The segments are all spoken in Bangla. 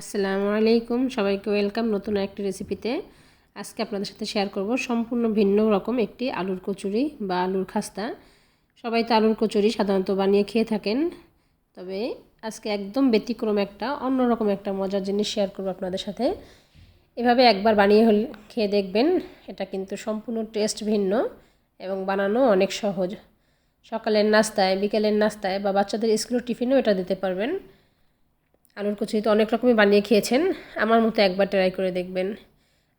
আসসালামু আলাইকুম। সবাইকে ওয়েলকাম নতুন একটি রেসিপিতে। আজকে আপনাদের সাথে শেয়ার করব সম্পূর্ণ ভিন্ন রকম একটি আলুর কচুরি বা আলুর খাস্তা। সবাই তো আলুর কচুরি সাধারণত বানিয়ে খেয়ে থাকেন। তবে আজকে একদম ব্যতিক্রম একটা, অন্যরকম একটা মজার জিনিস শেয়ার করব আপনাদের সাথে। এভাবে একবার বানিয়ে হল, খেয়ে দেখবেন এটা কিন্তু সম্পূর্ণ টেস্ট ভিন্ন এবং বানানো অনেক সহজ। সকালের নাস্তায়, বিকেলের নাস্তায় বা বাচ্চাদের স্কুলের টিফিনেও এটা দিতে পারবেন। আলুর কচুরি তো অনেক রকমই বানিয়ে খেয়েছেন। আমার মতো একবার ট্রাই করে দেখবেন।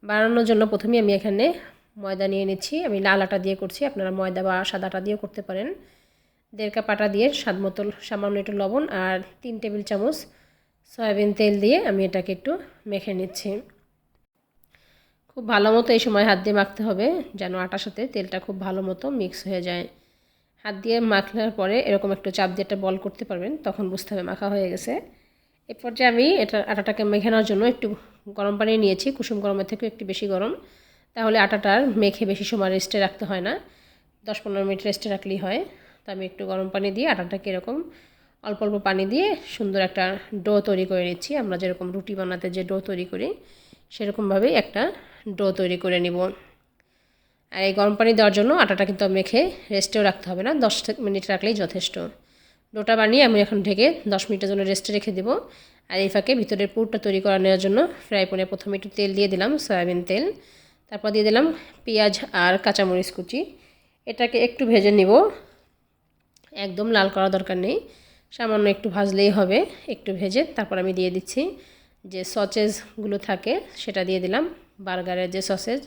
বানানোর জন্য প্রথমেই আমি এখানে ময়দা নিয়ে নিচ্ছি। আমি লাল আটা দিয়ে করছি। আপনারা ময়দা বা সাদা আটা দিয়েও করতে পারেন। দেড় কাপ আটা দিয়ে স্বাদ মতো সামান্য একটু লবণ আর তিন টেবিল চামচ সয়াবিন তেল দিয়ে আমি এটাকে একটু মেখে নিচ্ছি। খুব ভালো মতো এই সময় হাত দিয়ে মাখতে হবে যেন আটার সাথে তেলটা খুব ভালো মতো মিক্স হয়ে যায়। হাত দিয়ে মাখলার পরে এরকম একটু চাপ দিয়ে একটা বল করতে পারবেন, তখন বুঝতে হবে মাখা হয়ে গেছে। এরপর যে আমি এটা আটাটাকে মেখে নেওয়ার জন্য একটু গরম পানি নিয়েছি, কুসুম গরমের থেকে একটু বেশি গরম। তাহলে আটাটার মেখে বেশি সময় রেস্টে রাখতে হয় না। দশ পনেরো মিনিট রেস্টে রাখলেই হয়। তো আমি একটু গরম পানি দিয়ে আটাটাকে এরকম অল্প অল্প পানি দিয়ে সুন্দর একটা ডো তৈরি করে নিচ্ছি। আমরা যেরকম রুটি বানাতে যে ডো তৈরি করি, সেরকমভাবেই একটা ডো তৈরি করে নিব। আর এই গরম পানি দেওয়ার জন্য আটাটা কিন্তু মেখে রেস্টেও রাখতে হবে না। দশ মিনিট রাখলেই যথেষ্ট। ডোটা বানিয়ে আমি এখন ঢেকে দশ মিনিটের জন্য রেস্টে রেখে দেবো। আর এই ফাঁকে ভিতরের পুরটা তৈরি করা নেওয়ার জন্য ফ্রাই প্যানে প্রথমে একটু তেল দিয়ে দিলাম, সয়াবিন তেল। তারপর দিয়ে দিলাম পেঁয়াজ আর কাঁচামরিচ কুচি। এটাকে একটু ভেজে নিব। একদম লাল করা দরকার নেই। সামান্য একটু ভাজলেই হবে। একটু ভেজে তারপর আমি দিয়ে দিচ্ছি যে সচেজগুলো থাকে, সেটা দিয়ে দিলাম। বার্গারের যে সসেজ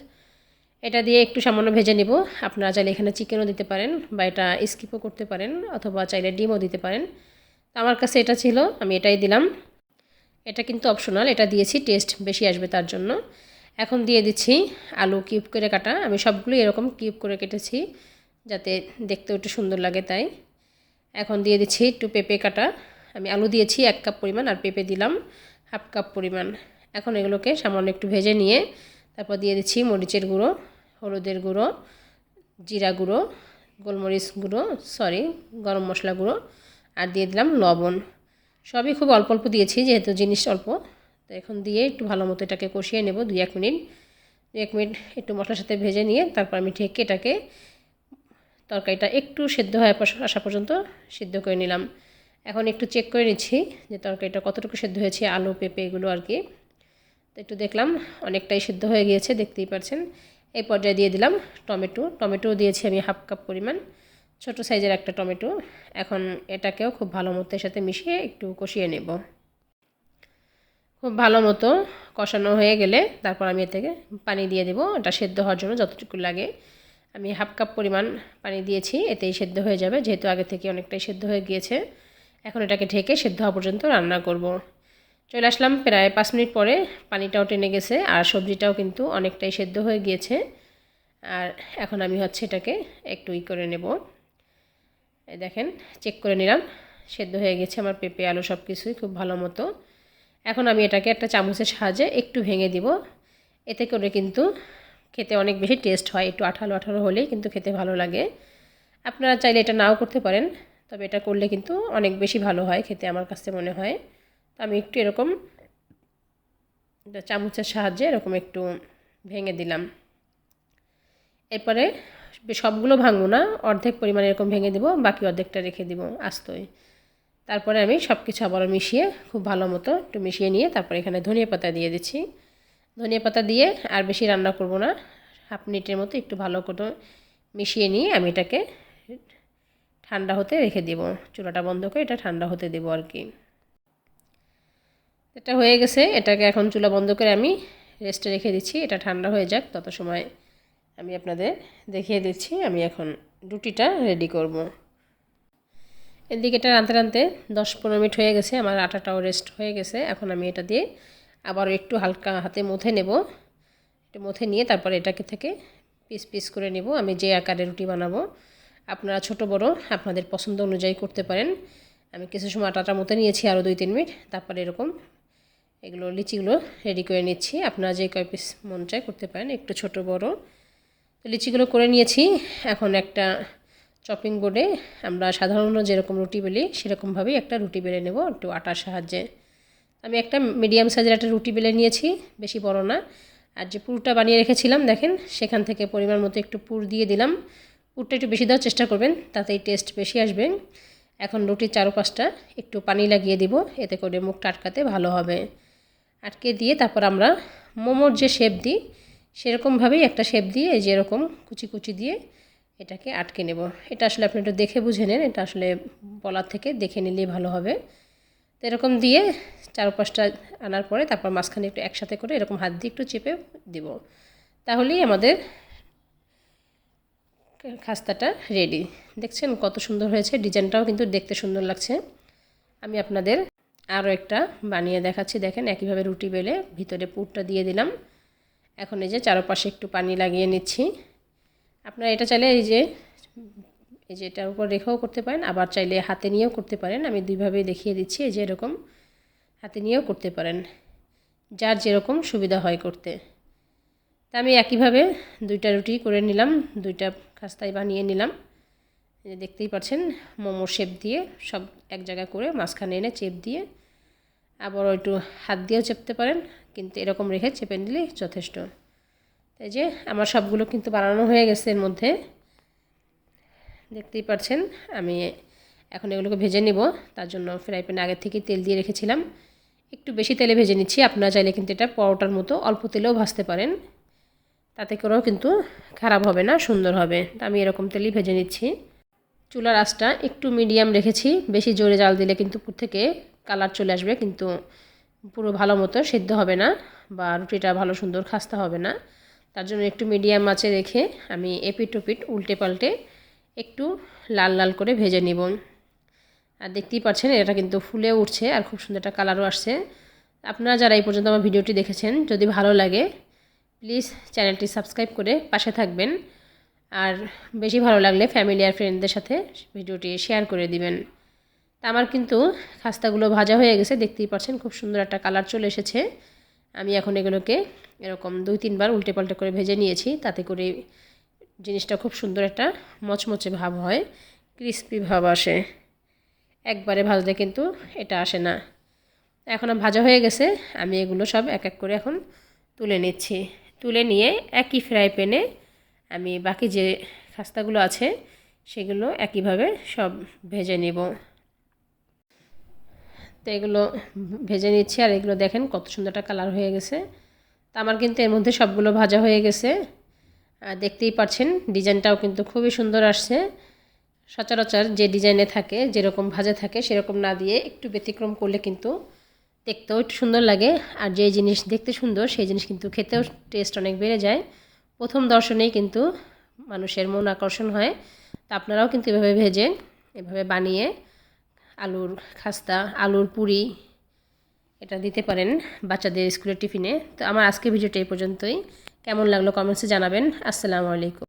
এটা দিয়ে একটু সামান্য ভেজে নিব। আপনারা চাইলে এখানে চিকেনও দিতে পারেন বা এটা স্কিপও করতে পারেন অথবা চাইলে ডিমও দিতে পারেন। আমার কাছে এটা ছিল, আমি এটাই দিলাম। এটা কিন্তু অপশনাল এটা দিয়েছি টেস্ট বেশি আসবে তার জন্য। এখন দিয়ে দিচ্ছি আলু কিউব করে কাটা। আমি সবগুলো এরকম কিউব করে কেটেছি যাতে দেখতেও একটু সুন্দর লাগে তাই। এখন দিয়ে দিচ্ছি একটু পেঁপে কাটা। আমি আলু দিয়েছি এক কাপ পরিমাণ আর পেঁপে দিলাম হাফ কাপ পরিমাণ। এখন এগুলোকে সামান্য একটু ভেজে নিয়ে তারপর দিয়ে দিচ্ছি মরিচের গুঁড়ো। হলুদের গুঁড়ো, জিরা গুঁড়ো, গোলমরিচ গুঁড়ো সরি গরম মশলা গুঁড়ো আর দিয়ে দিলাম লবণ। সবই খুব অল্প অল্প দিয়েছি যেহেতু জিনিস অল্প। তো এখন দিয়ে একটু ভালো মতো এটাকে কষিয়ে নেব দুই এক মিনিট। দুই এক মিনিট একটু মশলার সাথে ভেজে নিয়ে তারপর আমি ঢেকে এটাকে তরকারিটা একটু সেদ্ধ হয়ে আসা পর্যন্ত সিদ্ধ করে নিলাম। এখন একটু চেক করে নিচ্ছি যে তরকারিটা কতটুকু সেদ্ধ হয়েছে, আলু, পেঁপে এগুলো আর কি। তো একটু দেখলাম অনেকটাই সিদ্ধ হয়ে গিয়েছে, দেখতেই পাচ্ছেন এই পর্যায়ে দিয়ে দিলাম টমেটো। টমেটো দিয়েছি আমি হাফ কাপ পরিমাণ। ছোট সাইজের একটা টমেটো। এখন এটাকেও খুব ভালো মতো এর সাথে মিশিয়ে একটু কষিয়ে নেব। খুব ভালো মতো কষানো হয়ে গেলে তারপর আমি এর থেকে পানি দিয়ে দেবো। এটা সেদ্ধ হওয়ার জন্য যতটুকু লাগে। আমি হাফ কাপ পরিমাণ পানি দিয়েছি, এতেই সেদ্ধ হয়ে যাবে। যেহেতু আগে থেকে অনেকটাই সেদ্ধ হয়ে গিয়েছে, এখন এটাকে ঢেকে সেদ্ধ হওয়া পর্যন্ত রান্না করব। চলে আসলাম প্রায় পাঁচ মিনিট পরে, পানিটাও টেনে গেছে আর সবজিটাও কিন্তু অনেকটাই সেদ্ধ হয়ে গিয়েছে। আর এখন আমি হচ্ছে এটাকে একটু ই করে নেব। দেখেন চেক করে নিলাম, সেদ্ধ হয়ে গেছে আমার পেঁপে, আলু সব কিছুই খুব ভালো মতো। এখন আমি এটাকে একটা চামচের সাহায্যে একটু ভেঙে দিব। এতে করে কিন্তু খেতে অনেক বেশি টেস্ট হয়, একটু আঠালো আঠালো হলেই কিন্তু খেতে ভালো লাগে। আপনারা চাইলে এটা নাও করতে পারেন, তবে এটা করলে কিন্তু অনেক বেশি ভালো হয় খেতে আমার কাছে মনে হয়। আমি একটু এরকম চামচের সাহায্যে এরকম একটু ভেঙে দিলাম। এরপরে সবগুলো ভাঙবো না, অর্ধেক পরিমাণে এরকম ভেঙে দেবো, বাকি অর্ধেকটা রেখে দিব আস্তই। তারপরে আমি সব কিছু আবার মিশিয়ে খুব ভালো মতো একটু মিশিয়ে নিয়ে তারপরে এখানে ধনিয়া পাতা দিয়ে দিচ্ছি। ধনিয়া পাতা দিয়ে আর বেশি রান্না করব না, হাফ মিনিটের মতো একটু ভালো করে মিশিয়ে নিয়ে আমি এটাকে ঠান্ডা হতে রেখে দেবো। চুলাটা বন্ধ করে এটা ঠান্ডা হতে দেবো আর কি। এটা হয়ে গেছে, এটাকে এখন চুলা বন্ধ করে আমি রেস্টে রেখে দিচ্ছি। এটা ঠান্ডা হয়ে যাক, তত সময় আমি আপনাদের দেখিয়ে দিচ্ছি। আমি এখন রুটিটা রেডি করব। এদিকে এটা রাঁধতে রাঁধতে দশ পনেরো মিনিট হয়ে গেছে, আমার আটাটাও রেস্ট হয়ে গেছে। এখন আমি এটা দিয়ে আবার একটু হালকা হাতে মুথে নেব। একটু মুথে নিয়ে তারপর এটাকে থেকে পিস পিস করে নেব। আমি যে আকারে রুটি বানাবো, আপনারা ছোট, বড়, আপনাদের পছন্দ অনুযায়ী করতে পারেন। আমি কিছু সময় আটাটা মতো নিয়েছি আরও দুই তিন মিনিট, তারপরে এরকম এগুলো লিচিগুলো রেডি করে নিচ্ছি। আপনারা যে কয় পিস মন চায় করতে পারেন, একটু ছোট, বড়। তো লিচিগুলো করে নিয়েছি। এখন একটা চপিং বোর্ডে আমরা সাধারণত যেরকম রুটি বেলি, সেরকমভাবেই একটা রুটি বেলে নেব একটু আটার সাহায্যে। আমি একটা মিডিয়াম সাইজের একটা রুটি বেলে নিয়েছি, বেশি বড় না। আর যে পুরটা বানিয়ে রেখেছিলাম, দেখেন, সেখান থেকে পরিমাণ মতো একটু পুর দিয়ে দিলাম। পুরটা একটু বেশি দেওয়ার চেষ্টা করবেন, তাতেই টেস্ট বেশি আসবে। এখন রুটির চারোপাশটা একটু পানি লাগিয়ে দিব, এতে করে মুখটা আটকাতে ভালো হবে। আটকে দিয়ে তারপর আমরা মোমোর যে শেপ দিই, সেরকমভাবেই একটা শেপ দিয়ে এই যে এরকম কুচি কুচি দিয়ে এটাকে আটকে নেব। এটা আসলে আপনি একটু দেখে বুঝে নেন, এটা আসলে বলার থেকে দেখে নিলেই ভালো হবে। তো এরকম দিয়ে চারপাশটা আনার পরে তারপর মাঝখানে একটু একসাথে করে এরকম হাত দিয়ে একটু চেপে দিব। তাহলেই আমাদের খাস্তাটা রেডি দেখছেন কত সুন্দর হয়েছে, ডিজাইনটাও কিন্তু দেখতে সুন্দর লাগছে। আমি আপনাদের আরও একটা বানিয়ে দেখাচ্ছি, দেখেন একইভাবে রুটি বেলে ভিতরে পুরটা দিয়ে দিলাম। এখন এই যে চারপাশে একটু পানি লাগিয়ে নিচ্ছি। আপনারা এটা চাইলে এই যে এই যে এটার উপর রেখেও করতে পারেন, আবার চাইলে হাতে নিয়েও করতে পারেন। আমি দুইভাবেই দেখিয়ে দিচ্ছি, এই যে এরকম হাতে নিয়েও করতে পারেন, যার যেরকম সুবিধা হয় করতে। তা আমি একইভাবে দুইটা রুটি করে নিলাম, দুইটা খাস্তায় বানিয়ে নিলাম। দেখতেই পাচ্ছেন মোমো শেপ দিয়ে সব এক জায়গা করে মাঝখানে এনে চেপ দিয়ে আবার একটু হাত দিয়েও চেপতে পারেন, কিন্তু এরকম রেখে চেপে নিলেই যথেষ্ট। তাই যে আমার সবগুলো কিন্তু বানানো হয়ে গেছে এর মধ্যে। দেখতেই পাচ্ছেন, আমি এখন এগুলোকে ভেজে নিব। তার জন্য ফ্রাই প্যানে আগের থেকে তেল দিয়ে রেখেছিলাম। একটু বেশি তেলে ভেজে নিচ্ছি, আপনারা চাইলে কিন্তু এটা পরোটার মতো অল্প তেলেও ভাজতে পারেন। তাতে করেও কিন্তু খারাপ হবে না, সুন্দর হবে। তা আমি এরকম তেলই ভেজে নিচ্ছি। চুলার আঁচটা একটু মিডিয়াম রেখেছি। বেশি জোরে জাল দিলে কিন্তু উপর থেকে কালার চলে আসবে, কিন্তু পুরো ভালো মতো সেদ্ধ হবে না বা রুটিটা ভালো সুন্দর খাস্তা হবে না। তার জন্য একটু মিডিয়াম আঁচে রেখে আমি এপিট ওপিট উল্টে পাল্টে একটু লাল লাল করে ভেজে নিব। আর দেখতেই পাচ্ছেন, এটা কিন্তু ফুলে উঠছে আর খুব সুন্দর একটা কালারও আসছে। আপনারা যারা এই পর্যন্ত আমার ভিডিওটি দেখেছেন, যদি ভালো লাগে প্লিজ চ্যানেলটি সাবস্ক্রাইব করে পাশে থাকবেন। আর বেশি ভালো লাগলে ফ্যামিলি আর ফ্রেন্ডদের সাথে ভিডিওটি শেয়ার করে দিবেন। তা আমার কিন্তু খাস্তাগুলো ভাজা হয়ে গেছে, দেখতেই পাচ্ছেন খুব সুন্দর একটা কালার চলে এসেছে। আমি এখন এগুলোকে এরকম দুই তিনবার উল্টে পাল্টে করে ভেজে নিয়েছি, তাতে করে জিনিসটা খুব সুন্দর একটা মচমচে ভাব হয় ক্রিস্পি ভাব আসে। একবারে ভাজলে কিন্তু এটা আসে না। এখন ভাজা হয়ে গেছে, আমি এগুলো সব এক এক করে এখন তুলে নিচ্ছি। তুলে নিয়ে একই ফ্রাই প্যানে আমি বাকি যে খাস্তাগুলো আছে, সেগুলো একইভাবে সব ভেজে নেব। তো এগুলো ভেজে নিচ্ছি, আর এগুলো দেখেন কত সুন্দর একটা কালার হয়ে গেছে। তো আমার কিন্তু এর মধ্যে সবগুলো ভাজা হয়ে গেছে। দেখতেই পাচ্ছেন, ডিজাইনটাও কিন্তু খুবই সুন্দর আসছে। সচরাচর যে ডিজাইনে থাকে, যেরকম ভাজা থাকে, সেরকম না দিয়ে একটু ব্যতিক্রম করলে কিন্তু দেখতেও একটু সুন্দর লাগে। আর যে জিনিস দেখতে সুন্দর, সেই জিনিস কিন্তু খেতেও টেস্ট অনেক বেড়ে যায়। প্রথম দর্শনেই কিন্তু মানুষের মন আকর্ষণ হয়। তা আপনারাও কিন্তু এভাবে ভেজে, এভাবে বানিয়ে আলুর খাস্তা, আলুর পুরি এটা দিতে পারেন বাচ্চাদের স্কুলের টিফিনে। তো আমার আজকে ভিডিওটা এই পর্যন্তই। কেমন লাগল কমেন্টসে জানাবেন। আসসালামু আলাইকুম।